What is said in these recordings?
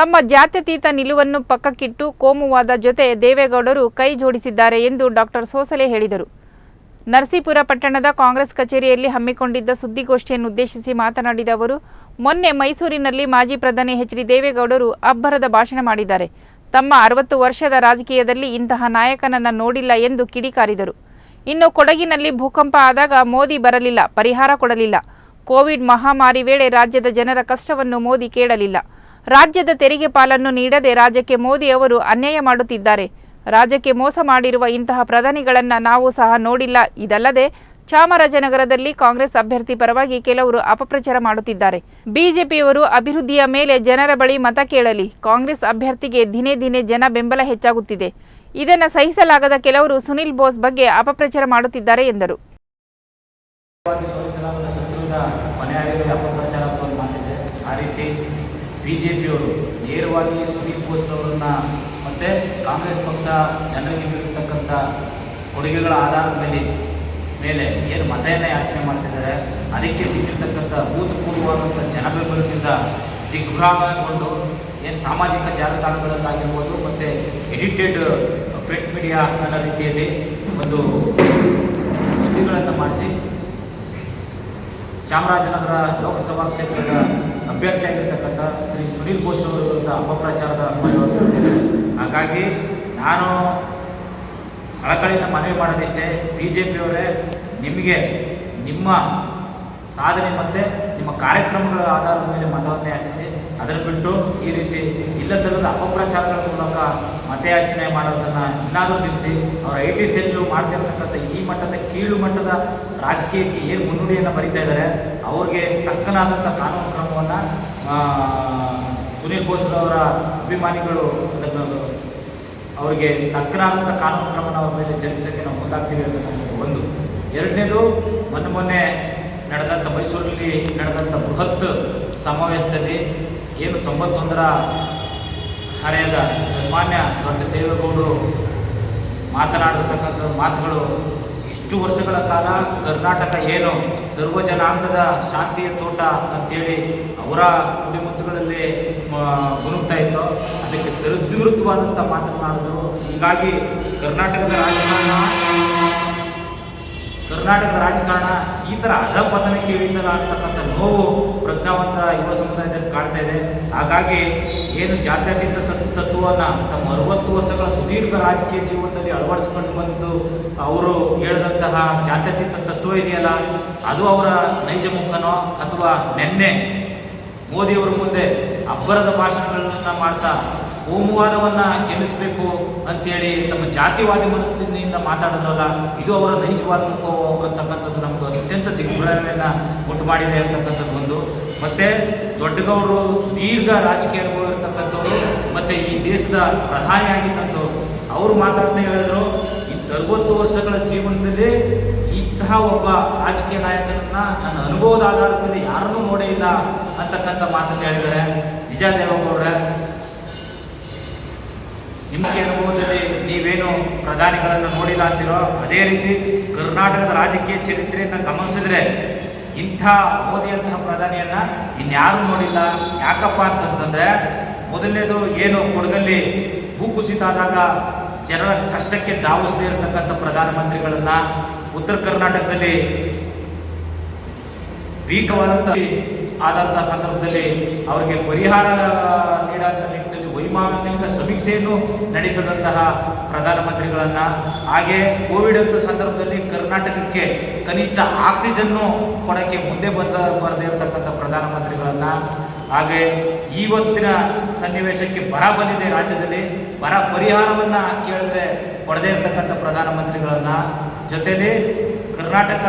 ತಮ್ಮ ಜಾತ್ಯತೀತ ನಿಲುವನ್ನು ಪಕ್ಕಕ್ಕಿಟ್ಟು ಕೋಮುವಾದ ಜೊತೆ ದೇವೇಗೌಡರು ಕೈ ಜೋಡಿಸಿದ್ದಾರೆ ಎಂದು ಡಾಕ್ಟರ್ ಸೋಸಲೆ ಹೇಳಿದರು. ನರಸೀಪುರ ಪಟ್ಟಣದ ಕಾಂಗ್ರೆಸ್ ಕಚೇರಿಯಲ್ಲಿ ಹಮ್ಮಿಕೊಂಡಿದ್ದ ಸುದ್ದಿಗೋಷ್ಠಿಯನ್ನುದ್ದೇಶಿಸಿ ಮಾತನಾಡಿದ ಅವರು, ಮೊನ್ನೆ ಮೈಸೂರಿನಲ್ಲಿ ಮಾಜಿ ಪ್ರಧಾನಿ ಎಚ್ ಡಿ ದೇವೇಗೌಡರು ಅಬ್ಬರದ ಭಾಷಣ ಮಾಡಿದ್ದಾರೆ. ತಮ್ಮ ಅರವತ್ತು ವರ್ಷದ ರಾಜಕೀಯದಲ್ಲಿ ಇಂತಹ ನಾಯಕನನ್ನ ನೋಡಿಲ್ಲ ಎಂದು ಕಿಡಿಕಾರಿದರು. ಇನ್ನು ಕೊಡಗಿನಲ್ಲಿ ಭೂಕಂಪ ಆದಾಗ ಮೋದಿ ಬರಲಿಲ್ಲ, ಪರಿಹಾರ ಕೊಡಲಿಲ್ಲ. ಕೋವಿಡ್ ಮಹಾಮಾರಿ ವೇಳೆ ರಾಜ್ಯದ ಜನರ ಕಷ್ಟವನ್ನು ಮೋದಿ ಕೇಳಲಿಲ್ಲ. ರಾಜ್ಯದ ತೆರಿಗೆ ಪಾಲನ್ನು ನೀಡದೆ ರಾಜ್ಯಕ್ಕೆ ಮೋದಿ ಅವರು ಅನ್ಯಾಯ ಮಾಡುತ್ತಿದ್ದಾರೆ. ರಾಜ್ಯಕ್ಕೆ ಮೋಸ ಮಾಡಿರುವ ಇಂತಹ ಪ್ರಧಾನಿಗಳನ್ನು ನಾವು ಸಹ ನೋಡಿಲ್ಲ. ಇದಲ್ಲದೆ ಚಾಮರಾಜನಗರದಲ್ಲಿ ಕಾಂಗ್ರೆಸ್ ಅಭ್ಯರ್ಥಿ ಪರವಾಗಿ ಕೆಲವರು ಅಪಪ್ರಚಾರ ಮಾಡುತ್ತಿದ್ದಾರೆ. ಬಿಜೆಪಿಯವರು ಅಭಿವೃದ್ಧಿಯ ಮೇಲೆ ಜನರ ಬಳಿ ಮತ ಕೇಳಲಿ. ಕಾಂಗ್ರೆಸ್ ಅಭ್ಯರ್ಥಿಗೆ ದಿನೇ ದಿನೇ ಜನ ಬೆಂಬಲ ಹೆಚ್ಚಾಗುತ್ತಿದೆ. ಇದನ್ನು ಸಹಿಸಲಾಗದ ಕೆಲವರು ಸುನಿಲ್ ಬೋಸ್ ಬಗ್ಗೆ ಅಪಪ್ರಚಾರ ಮಾಡುತ್ತಿದ್ದಾರೆ ಎಂದರು. ಆ ರೀತಿ ಬಿ ಜೆ ಪಿಯವರು ನೇರವಾಗಿ ಸುನೀಲ್ ಬೋಸ್ ಅವರನ್ನು ಮತ್ತು ಕಾಂಗ್ರೆಸ್ ಪಕ್ಷ ಜನರಿಗೆ ನೀಡಿರ್ತಕ್ಕಂಥ ಕೊಡುಗೆಗಳ ಆಧಾರದ ಮೇಲೆ ಮೇಲೆ ಏನು ಮತಯನ್ನು ಯಾಚನೆ ಮಾಡ್ತಿದ್ದಾರೆ, ಅದಕ್ಕೆ ಸಿಕ್ಕಿರ್ತಕ್ಕಂಥ ಭೂತಪೂರ್ವವಾದಂಥ ಜನಬೆಂಬಲದಿಂದ ದಿಗ್ಭ್ರಾಮಗೊಂಡು ಏನು ಸಾಮಾಜಿಕ ಜಾಲತಾಣಗಳಲ್ಲಾಗಿರ್ಬೋದು ಮತ್ತು ಎಡಿಟೆಡ್ ಪ್ರಿಂಟ್ ಮೀಡಿಯಾ ಅನ್ನೋ ರೀತಿಯಲ್ಲಿ ಒಂದು ಸುದ್ದಿಗಳನ್ನು ಮಾಡಿಸಿ ಚಾಮರಾಜನಗರ ಲೋಕಸಭಾ ಕ್ಷೇತ್ರದ ಅಭ್ಯರ್ಥಿಯಾಗಿರ್ತಕ್ಕಂಥ ಶ್ರೀ ಸುನೀಲ್ ಘೋಷ್ ಅವರ ವಿರುದ್ಧ ಅಪಪ್ರಚಾರದ ಹಾಗಾಗಿ ನಾನು ಕಳಕಳಿಯಿಂದ ಮನವಿ ಮಾಡೋದಿಷ್ಟೇ ಬಿ ಜೆ ಪಿಯವರೇ ನಿಮಗೆ ನಿಮ್ಮ ಸಾಧನೆ ಮತ್ತು ನಿಮ್ಮ ಕಾರ್ಯಕ್ರಮಗಳ ಆಧಾರದ ಮೇಲೆ ಮತವನ್ನೇ ಹಾಕಿಸಿ ಅದರ ಬಿಟ್ಟು ಈ ರೀತಿ ಇಲ್ಲ ಸಲ್ಲದ ಅಪಪ್ರಚಾರಗಳ ಮೂಲಕ ಮತಯಾಚನೆ ಮಾಡೋದನ್ನು ಇನ್ನಾದರೂ ನಿಲ್ಲಿಸಿ ಅವರ ಐ ಟಿ ಸೆಲ್ಲು ಮಾಡ್ತಿರ್ತಕ್ಕಂಥ ಈ ಮಟ್ಟದ ಕೀಳು ಮಟ್ಟದ ರಾಜಕೀಯಕ್ಕೆ ಏನು ಮುನ್ನುಡಿಯನ್ನು ಬರಿತಾ ಇದ್ದಾರೆ ಅವ್ರಿಗೆ ತಕ್ಕನಾದಂಥ ಕಾನೂನು ಕ್ರಮವನ್ನು ಸುನೀಲ್ ಬೋಸ್ರವರ ಅಭಿಮಾನಿಗಳು ಅದನ್ನು ಅವರಿಗೆ ತಕ್ಕನಾದಂಥ ಕಾನೂನು ಕ್ರಮನ ಅವ್ರ ಮೇಲೆ ಜರುಗಿಸೋಕ್ಕೆ ನಾವು ಮುಂದಾಗ್ತೀವಿ ಅಂತ ಒಂದು. ಎರಡನೇದು, ಮೊನ್ನೆ ಮೊನ್ನೆ ನಡೆದಂಥ ಮೈಸೂರಲ್ಲಿ ನಡೆದಂಥ ಬೃಹತ್ ಸಮಾವೇಶದಲ್ಲಿ ಏನು ತೊಂಬತ್ತೊಂದರ ಹರೆಯದ ಸನ್ಮಾನ್ಯ ದೊಡ್ಡ ದೇವೇಗೌಡರು ಮಾತನಾಡಿರ್ತಕ್ಕಂಥ ಮಾತುಗಳು ಇಷ್ಟು ವರ್ಷಗಳ ಕಾಲ ಕರ್ನಾಟಕ ಏನು ಸರ್ವ ಜನಾಂಗದ ಶಾಂತಿಯ ತೋಟ ಅಂತೇಳಿ ಅವರ ಕುಡಿಮುತ್ತುಗಳಲ್ಲಿ ಗುಣುಗ್ತಾ ಇತ್ತು. ಅದಕ್ಕೆ ವಿರುದ್ಧವಾದಂಥ ಮಾತನಾಡಿದ್ರು ಹೀಗಾಗಿ ಕರ್ನಾಟಕದ ರಾಜಕಾರಣ ಕರ್ನಾಟಕದ ರಾಜಕಾರಣ ಈ ಥರ ಅಧಪತನಕ್ಕೆ ಇಳಿತಲ್ಲ ಅಂತಕ್ಕಂಥ ನೋವು ಪ್ರಜ್ಞಾವಂತ ಯುವ ಸಮುದಾಯದಲ್ಲಿ ಕಾಣ್ತಾ ಇದೆ. ಹಾಗಾಗಿ ಏನು ಜಾತ್ಯತೀತ ತತ್ವವನ್ನು ತಮ್ಮ ಅರವತ್ತು ವರ್ಷಗಳ ಸುದೀರ್ಘ ರಾಜಕೀಯ ಜೀವನದಲ್ಲಿ ಅಳವಡಿಸ್ಕೊಂಡು ಬಂದು ಅವರು ಹೇಳಿದಂತಹ ಜಾತ್ಯತೀತ ತತ್ವ ಇದೆಯಲ್ಲ, ಅದು ಅವರ ನೈಜ ಮುಖನೋ ಅಥವಾ ನಿನ್ನೆ ಮೋದಿಯವರ ಮುಂದೆ ಅಬ್ಬರದ ಭಾಷಣಗಳನ್ನು ಮಾಡ್ತಾ ಕೋಮುವಾದವನ್ನ ಗೆಲ್ಲಿಸಬೇಕು ಅಂತೇಳಿ ತಮ್ಮ ಜಾತಿವಾದಿ ಮನಸ್ಸಿನಿಂದ ಮಾತಾಡಿದ್ರಲ್ಲ, ಇದು ಅವರ ನೈಜವಾದ ಅಂತಕ್ಕಂಥದ್ದು ನಮ್ಗೆ ಅತ್ಯಂತ ದಿಗ್ಭ್ರಮೆಯನ್ನ ಉಂಟು ಮಾಡಿದೆ ಅಂತಕ್ಕಂಥದ್ದು ಒಂದು. ಮತ್ತೆ ದೊಡ್ಡಗೌಡರು ದೀರ್ಘ ರಾಜಕೀಯ ಅನುಭವ ಇರ್ತಕ್ಕಂಥವ್ರು, ಮತ್ತೆ ಈ ದೇಶದ ಪ್ರಧಾನಿಯಾಗಿದ್ದಂಥವ್ರು ಅವರು ಮಾತಾಡ್ತಾ ಹೇಳಿದ್ರು, ಈ ಅರವತ್ತು ವರ್ಷಗಳ ಜೀವನದಲ್ಲಿ ಇಂತಹ ಒಬ್ಬ ರಾಜಕೀಯ ನಾಯಕರನ್ನ ನನ್ನ ಅನುಭವದ ಆಧಾರದ ಮೇಲೆ ಯಾರನ್ನೂ ನೋಡೇ ಇಲ್ಲ ಅಂತಕ್ಕಂಥ ಮಾತನ್ನು ಹೇಳಿದ್ದಾರೆ. ನಿಜ ದೇವೇಗೌಡ್ರೆ ನಿಮಗೆ ಅನುಭವದಲ್ಲಿ ನೀವೇನು ಪ್ರಧಾನಿಗಳನ್ನು ನೋಡಿಲ್ಲ ಅಂತಿರೋ, ಅದೇ ರೀತಿ ಕರ್ನಾಟಕದ ರಾಜಕೀಯ ಚರಿತ್ರೆಯನ್ನು ಗಮನಿಸಿದ್ರೆ ಇಂಥ ಮೋದಿಯಂತಹ ಪ್ರಧಾನಿಯನ್ನ ಇನ್ಯಾರೂ ನೋಡಿಲ್ಲ. ಯಾಕಪ್ಪ ಅಂತಂತಂದ್ರೆ, ಮೊದಲನೇದು ಏನು ಕೊಡಗಲ್ಲಿ ಭೂಕುಸಿತ ಆದಾಗ ಜನರ ಕಷ್ಟಕ್ಕೆ ಧಾವಿಸದೇ ಇರತಕ್ಕಂಥ ಪ್ರಧಾನಮಂತ್ರಿಗಳನ್ನ ಉತ್ತರ ಕರ್ನಾಟಕದಲ್ಲಿ ವೀಕವಾದಂಥ ಆದಂಥ ಸಂದರ್ಭದಲ್ಲಿ ಅವರಿಗೆ ಪರಿಹಾರ ನೀಡಂಥ ವೈಮಾನಿಕ ಸಮೀಕ್ಷೆಯನ್ನು ನಡೆಸಿದಂತಹ ಪ್ರಧಾನಮಂತ್ರಿಗಳನ್ನ, ಹಾಗೆ ಕೋವಿಡ್ ಅಂತ ಸಂದರ್ಭದಲ್ಲಿ ಕರ್ನಾಟಕಕ್ಕೆ ಕನಿಷ್ಠ ಆಕ್ಸಿಜನ್ನು ಕೊಡಕ್ಕೆ ಮುಂದೆ ಬಂದ ಬರದೇ ಇರತಕ್ಕಂಥ ಪ್ರಧಾನಮಂತ್ರಿಗಳನ್ನ, ಹಾಗೆ ಇವತ್ತಿನ ಸನ್ನಿವೇಶಕ್ಕೆ ಬರ ಬಂದಿದೆ ರಾಜ್ಯದಲ್ಲಿ, ಬರ ಪರಿಹಾರವನ್ನ ಕೇಳಿದ್ರೆ ಕೊಡದೇ ಇರತಕ್ಕಂಥ ಪ್ರಧಾನಮಂತ್ರಿಗಳನ್ನ, ಜೊತೆಲಿ ಕರ್ನಾಟಕ,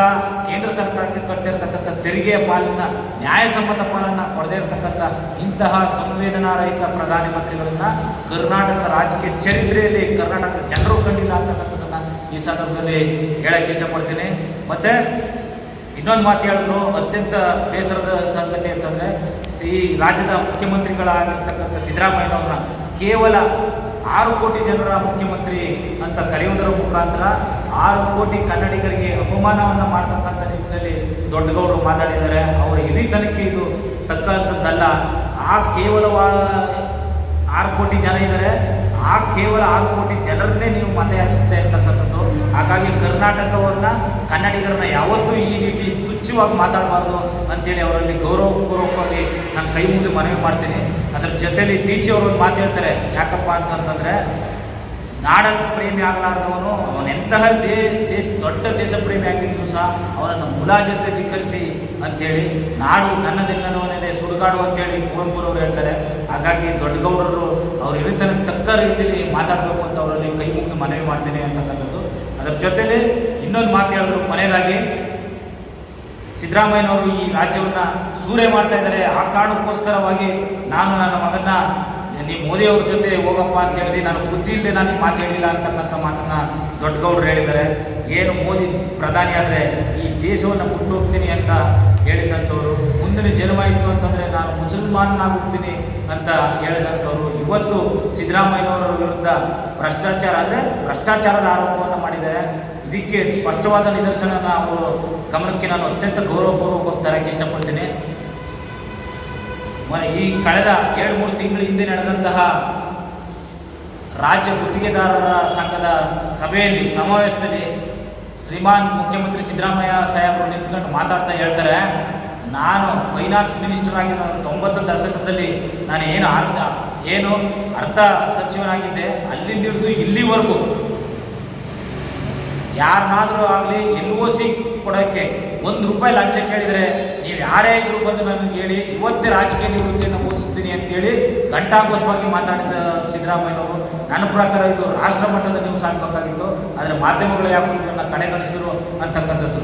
ಕೇಂದ್ರ ಸರ್ಕಾರಕ್ಕೆ ಕಟ್ಟಿರ್ತಕ್ಕಂಥ ತೆರಿಗೆಯ ಪಾಲನ್ನ ನ್ಯಾಯಸಮ್ಮತ ಪಾಲನ್ನ ಕೊಡದೇ ಇರತಕ್ಕಂಥ ಇಂತಹ ಸಂವೇದನಾರಹಿತ ಪ್ರಧಾನಮಂತ್ರಿಗಳನ್ನ ಕರ್ನಾಟಕದ ರಾಜಕೀಯ ಚರಿತ್ರೆಯಲ್ಲಿ ಕರ್ನಾಟಕದ ಜನರು ಕಂಡಿಲ್ಲ ಅಂತಕ್ಕಂಥದ್ದನ್ನ ಈ ಸಂದರ್ಭದಲ್ಲಿ ಹೇಳಕ್ಕೆ ಇಷ್ಟಪಡ್ತೀನಿ. ಮತ್ತೆ ಇನ್ನೊಂದು ಮಾತು ಹೇಳಿದ್ರು, ಅತ್ಯಂತ ಬೇಸರದ ಸಂಗತಿ ಅಂತಂದ್ರೆ ಈ ರಾಜ್ಯದ ಮುಖ್ಯಮಂತ್ರಿಗಳಾಗಿರ್ತಕ್ಕಂಥ ಸಿದ್ದರಾಮಯ್ಯನವ್ರನ್ನ ಕೇವಲ ಆರು ಕೋಟಿ ಜನರ ಮುಖ್ಯಮಂತ್ರಿ ಅಂತ ಕರೆಯುವುದರ ಮುಖಾಂತರ ಆರು ಕೋಟಿ ಕನ್ನಡಿಗರಿಗೆ ಅಪಮಾನವನ್ನು ಮಾಡ್ತಕ್ಕಂಥ ನಿಟ್ಟಿನಲ್ಲಿ ದೊಡ್ಡಗೌಡರು ಮಾತಾಡಿದ್ದಾರೆ. ಅವರ ಹಿರಿತನಕ್ಕೆ ಇದು ತಕ್ಕಂಥದ್ದಲ್ಲ. ಆ ಕೇವಲವಾ ಕೋಟಿ ಜನ ಇದ್ದಾರೆ. ಆ ಕೇವಲ ಆರು ಕೋಟಿ ಜನರನ್ನೇ ನೀವು ಮತಯಾಚಿಸ್ತಾ ಇರ್ತಕ್ಕಂಥದ್ದು. ಹಾಗಾಗಿ ಕರ್ನಾಟಕವನ್ನ, ಕನ್ನಡಿಗರನ್ನ ಯಾವತ್ತೂ ಈ ರೀತಿ ತುಚ್ಛವಾಗಿ ಮಾತಾಡಬಾರ್ದು ಅಂತೇಳಿ ಅವರಲ್ಲಿ ಗೌರವಪೂರ್ವಕವಾಗಿ ನಾನು ಕೈ ಮುಂದೆ ಮನವಿ ಮಾಡ್ತೀನಿ. ಅದರ ಜೊತೆಯಲ್ಲಿ ಅವರು ಮಾತಾಡ್ತಾರೆ ಯಾಕಪ್ಪ ಅಂತಂತಂದ್ರೆ ನಾಡ ಪ್ರೇಮಿ ಆಗಲಾರದವನು ಅವನೆಂತಹ ದೇ, ದೇಶ, ದೊಡ್ಡ ದೇಶ ಪ್ರೇಮಿ ಆಗಿದ್ದು ಸಹ ಅವನನ್ನು ಮುಲಾಜತೆ ಧಿಕ್ಕರಿಸಿ ಅಂತೇಳಿ, ನಾಡು ನನ್ನದಿಲ್ಲದವನೇ ಸುಡುಗಾಡು ಅಂತೇಳಿ ಕುವೆಂಪುರವರು ಹೇಳ್ತಾರೆ. ಹಾಗಾಗಿ ದೊಡ್ಡಗೌಡರು ಅವ್ರ ಹಿರಿತನಕ್ಕೆ ತಕ್ಕ ರೀತಿಯಲ್ಲಿ ಮಾತಾಡಬೇಕು ಅಂತ ಅವರಲ್ಲಿ ಕೈ ಮನವಿ ಮಾಡ್ತೀನಿ ಅಂತಕ್ಕಂಥದ್ದು. ಅದರ ಜೊತೆಲಿ ಇನ್ನೊಂದು ಮಾತು ಹೇಳಿದ್ರು, ಕೊನೆಯದಾಗಿ ಸಿದ್ದರಾಮಯ್ಯನವರು ಈ ರಾಜ್ಯವನ್ನು ಸೂರೆ ಮಾಡ್ತಾ ಇದ್ದಾರೆ. ಆ ಕಾರಣಕ್ಕೋಸ್ಕರವಾಗಿ ನಾನು ನನ್ನ ಮಗನ್ನ ನೀವು ಮೋದಿ ಅವ್ರ ಜೊತೆ ಹೋಗಪ್ಪ ಅಂತ ಹೇಳಿ ನಾನು ಬುದ್ಧಿ ಇಲ್ಲದೆ ನಾನು ಈ ಮಾತು ಹೇಳಿಲ್ಲ ಅಂತಕ್ಕಂಥ ಮಾತನ್ನ ದೊಡ್ಡಗೌಡರು ಹೇಳಿದ್ದಾರೆ. ಏನು ಮೋದಿ ಪ್ರಧಾನಿ ಆದರೆ ಈ ದೇಶವನ್ನು ಬಿಟ್ಟು ಹೋಗ್ತೀನಿ ಅಂತ ಹೇಳಿದಂಥವ್ರು, ಮುಂದಿನ ಜನ್ಮ ಇತ್ತು ಅಂತಂದರೆ ನಾನು ಮುಸಲ್ಮಾನನಾಗುತ್ತೀನಿ ಅಂತ ಹೇಳಿದಂಥವ್ರು, ಇವತ್ತು ಸಿದ್ದರಾಮಯ್ಯನವರ ವಿರುದ್ಧ ಭ್ರಷ್ಟಾಚಾರ ಅಂದರೆ ಭ್ರಷ್ಟಾಚಾರದ ಆರೋಪವನ್ನು ಮಾಡಿದ್ದಾರೆ. ಇದಕ್ಕೆ ಸ್ಪಷ್ಟವಾದ ನಿದರ್ಶನ ನಾವು ಗಮನಕ್ಕೆ ನಾನು ಅತ್ಯಂತ ಗೌರವಪೂರ್ವಕ ತರಕ್ಕೆ ಇಷ್ಟಪಡ್ತೀನಿ. ಈ ಕಳೆದ ಎರಡು ಮೂರು ತಿಂಗಳ ಹಿಂದೆ ನಡೆದಂತಹ ರಾಜ್ಯ ಗುತ್ತಿಗೆದಾರರ ಸಂಘದ ಸಭೆಯಲ್ಲಿ, ಸಮಾವೇಶದಲ್ಲಿ ಶ್ರೀಮಾನ್ ಮುಖ್ಯಮಂತ್ರಿ ಸಿದ್ದರಾಮಯ್ಯ ಸಾಹೇಬರು ನಿಂತ್ಕೊಂಡು ಮಾತಾಡ್ತಾ ಹೇಳ್ತಾರೆ. ನಾನು ಫೈನಾನ್ಸ್ ಮಿನಿಸ್ಟರ್ ಆಗಿರೋ ತೊಂಬತ್ತು ದಶಕದಲ್ಲಿ ನಾನು ಏನು ಅರ್ಥ ಏನು ಅರ್ಥ ಸಚಿವನಾಗಿದ್ದೆ ಅಲ್ಲಿಂದ ಹಿಡಿದು ಇಲ್ಲಿವರೆಗೂ. ಯಾರನ್ನಾದರೂ ಆಗಲಿ ಎಲ್ ಒ ಸಿ ಕೊಡೋಕ್ಕೆ ಒಂದು ರೂಪಾಯಿ ಲಂಚ ಕೇಳಿದರೆ ನೀವು ಯಾರೇ ಇದ್ರು ಬಂದು ನನಗೆ ಹೇಳಿ ಇವತ್ತೇ ರಾಜಕೀಯ ನಿವೃತ್ತಿಯನ್ನು ಘೋಷಿಸ್ತೀನಿ ಅಂತೇಳಿ ಘಂಟಾಘೋಷವಾಗಿ ಮಾತಾಡಿದ ಸಿದ್ದರಾಮಯ್ಯನವರು ನನ್ನ ಪ್ರಕಾರ ಇದು ರಾಷ್ಟ್ರ ಮಟ್ಟದ ನೀವು ಆಗಬೇಕಾಗಿತ್ತು ಆದರೆ ಮಾಧ್ಯಮಗಳು ಯಾಕೆ ಇದನ್ನು ಕಡೆಗಣಿಸಿದ್ರು ಅಂತಕ್ಕಂಥದ್ದು.